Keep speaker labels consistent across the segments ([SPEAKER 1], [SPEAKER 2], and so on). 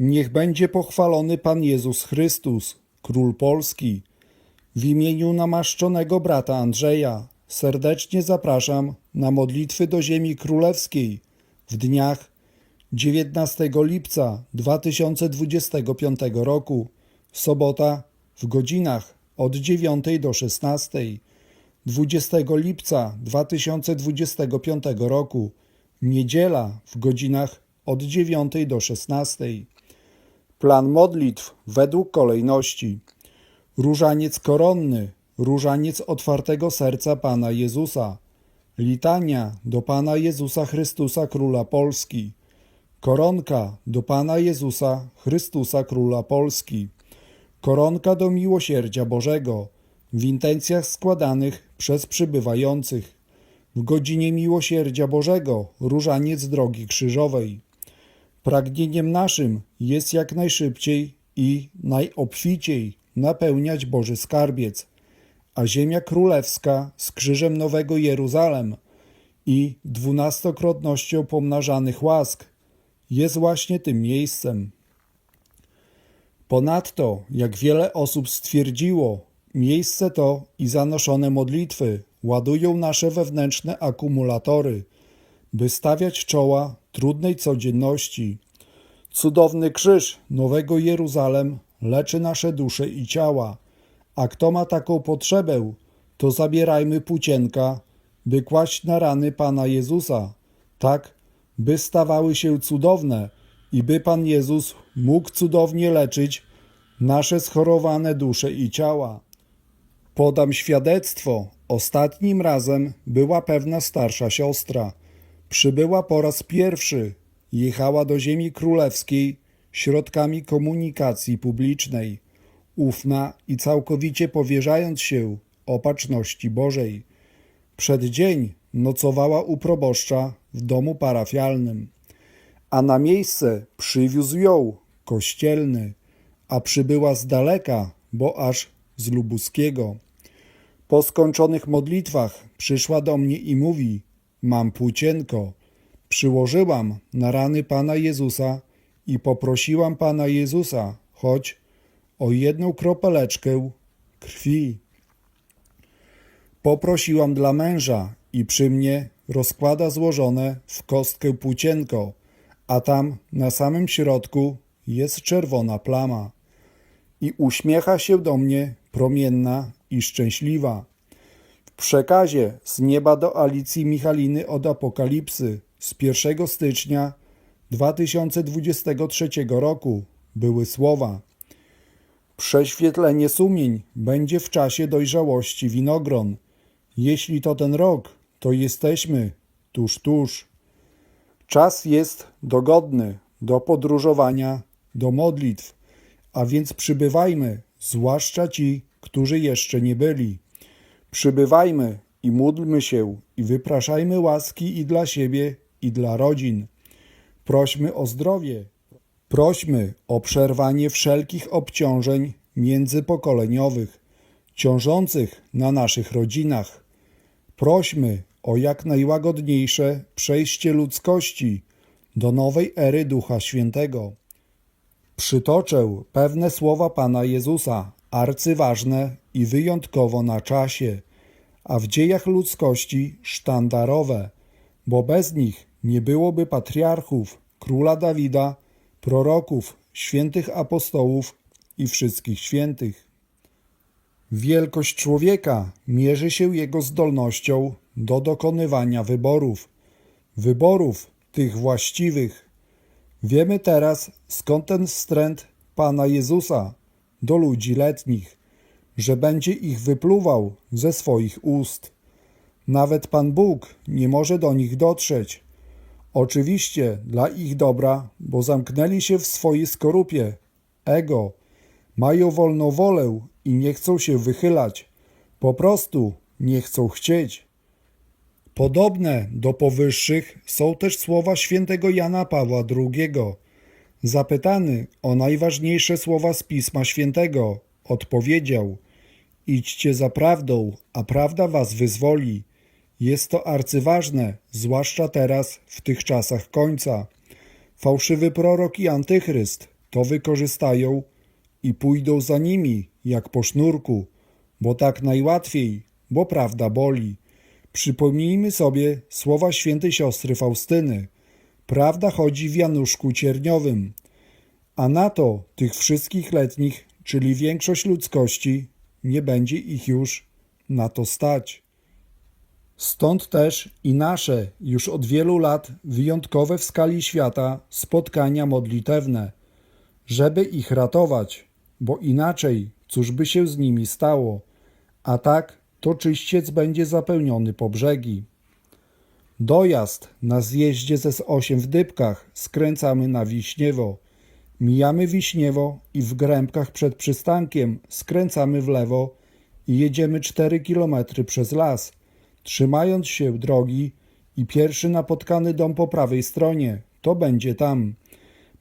[SPEAKER 1] Niech będzie pochwalony Pan Jezus Chrystus, Król Polski. W imieniu namaszczonego brata Andrzeja serdecznie zapraszam na modlitwy do ziemi królewskiej w dniach 19 lipca 2025 roku, sobota w godzinach od 9 do 16, 20 lipca 2025 roku, niedziela w godzinach od 9 do 16. Plan modlitw według kolejności. Różaniec koronny, różaniec otwartego serca Pana Jezusa, litania do Pana Jezusa Chrystusa Króla Polski, koronka do Pana Jezusa Chrystusa Króla Polski, koronka do miłosierdzia Bożego w intencjach składanych przez przybywających. W godzinie miłosierdzia Bożego różaniec drogi krzyżowej. Pragnieniem naszym jest jak najszybciej i najobficiej napełniać Boży skarbiec, a ziemia królewska z krzyżem Nowego Jeruzalem i dwunastokrotnością pomnażanych łask jest właśnie tym miejscem. Ponadto, jak wiele osób stwierdziło, miejsce to i zanoszone modlitwy ładują nasze wewnętrzne akumulatory, by stawiać czoła trudnej codzienności. Cudowny krzyż Nowego Jeruzalem leczy nasze dusze i ciała, a kto ma taką potrzebę, to zabierajmy płócienka, by kłaść na rany Pana Jezusa, tak, by stawały się cudowne i by Pan Jezus mógł cudownie leczyć nasze schorowane dusze i ciała. Podam świadectwo. Ostatnim razem była pewna starsza siostra. Przybyła po raz pierwszy. Jechała do ziemi królewskiej środkami komunikacji publicznej, ufna i całkowicie powierzając się opatrzności Bożej. Przed dzień nocowała u proboszcza w domu parafialnym, a na miejsce przywiózł ją kościelny, a przybyła z daleka, bo aż z Lubuskiego. Po skończonych modlitwach przyszła do mnie i mówi: Mam płócienko. Przyłożyłam na rany Pana Jezusa i poprosiłam Pana Jezusa, choć o jedną kropeleczkę krwi. Poprosiłam dla męża i przy mnie rozkłada złożone w kostkę płócienko, a tam na samym środku jest czerwona plama. I uśmiecha się do mnie promienna i szczęśliwa. Przekazie z nieba do Alicji Michaliny od Apokalipsy z 1 stycznia 2023 roku były słowa: Prześwietlenie sumień będzie w czasie dojrzałości winogron. Jeśli to ten rok, to jesteśmy tuż, tuż. Czas jest dogodny do podróżowania, do modlitw, a więc przybywajmy, zwłaszcza ci, którzy jeszcze nie byli. Przybywajmy i módlmy się i wypraszajmy łaski i dla siebie, i dla rodzin. Prośmy o zdrowie. Prośmy o przerwanie wszelkich obciążeń międzypokoleniowych, ciążących na naszych rodzinach. Prośmy o jak najłagodniejsze przejście ludzkości do nowej ery Ducha Świętego. Przytoczę pewne słowa Pana Jezusa, arcyważne i wyjątkowo na czasie, a w dziejach ludzkości sztandarowe, bo bez nich nie byłoby patriarchów, króla Dawida, proroków, świętych apostołów i wszystkich świętych. Wielkość człowieka mierzy się jego zdolnością do dokonywania wyborów, wyborów tych właściwych. Wiemy teraz, skąd ten wstręt Pana Jezusa do ludzi letnich, że będzie ich wypluwał ze swoich ust. Nawet Pan Bóg nie może do nich dotrzeć. Oczywiście dla ich dobra, bo zamknęli się w swojej skorupie, ego, mają wolną wolę i nie chcą się wychylać. Po prostu nie chcą chcieć. Podobne do powyższych są też słowa świętego Jana Pawła II. Zapytany o najważniejsze słowa z Pisma Świętego, odpowiedział: Idźcie za prawdą, a prawda was wyzwoli. Jest to arcyważne, zwłaszcza teraz, w tych czasach końca. Fałszywy prorok i antychryst to wykorzystają i pójdą za nimi, jak po sznurku, bo tak najłatwiej, bo prawda boli. Przypomnijmy sobie słowa świętej siostry Faustyny. Prawda chodzi w Januszku cierniowym, a na to tych wszystkich letnich, czyli większość ludzkości, nie będzie ich już na to stać. Stąd też i nasze już od wielu lat wyjątkowe w skali świata spotkania modlitewne, żeby ich ratować, bo inaczej cóż by się z nimi stało, a tak to czyściec będzie zapełniony po brzegi. Dojazd na zjeździe ze S8 w Dybkach skręcamy na Wiśniewo. Mijamy Wiśniewo i w Grębkach przed przystankiem skręcamy w lewo i jedziemy 4 kilometry przez las, trzymając się drogi i pierwszy napotkany dom po prawej stronie, to będzie tam.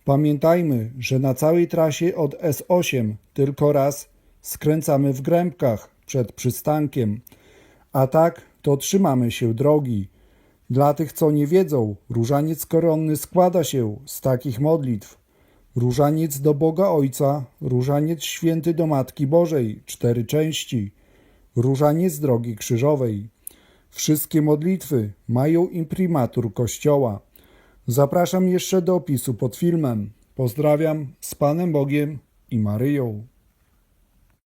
[SPEAKER 1] Pamiętajmy, że na całej trasie od S8 tylko raz skręcamy w Grębkach przed przystankiem, a tak to trzymamy się drogi. Dla tych, co nie wiedzą, różaniec koronny składa się z takich modlitw. Różaniec do Boga Ojca, różaniec święty do Matki Bożej, cztery części, różaniec drogi krzyżowej. Wszystkie modlitwy mają imprimatur Kościoła. Zapraszam jeszcze do opisu pod filmem. Pozdrawiam z Panem Bogiem i Maryją.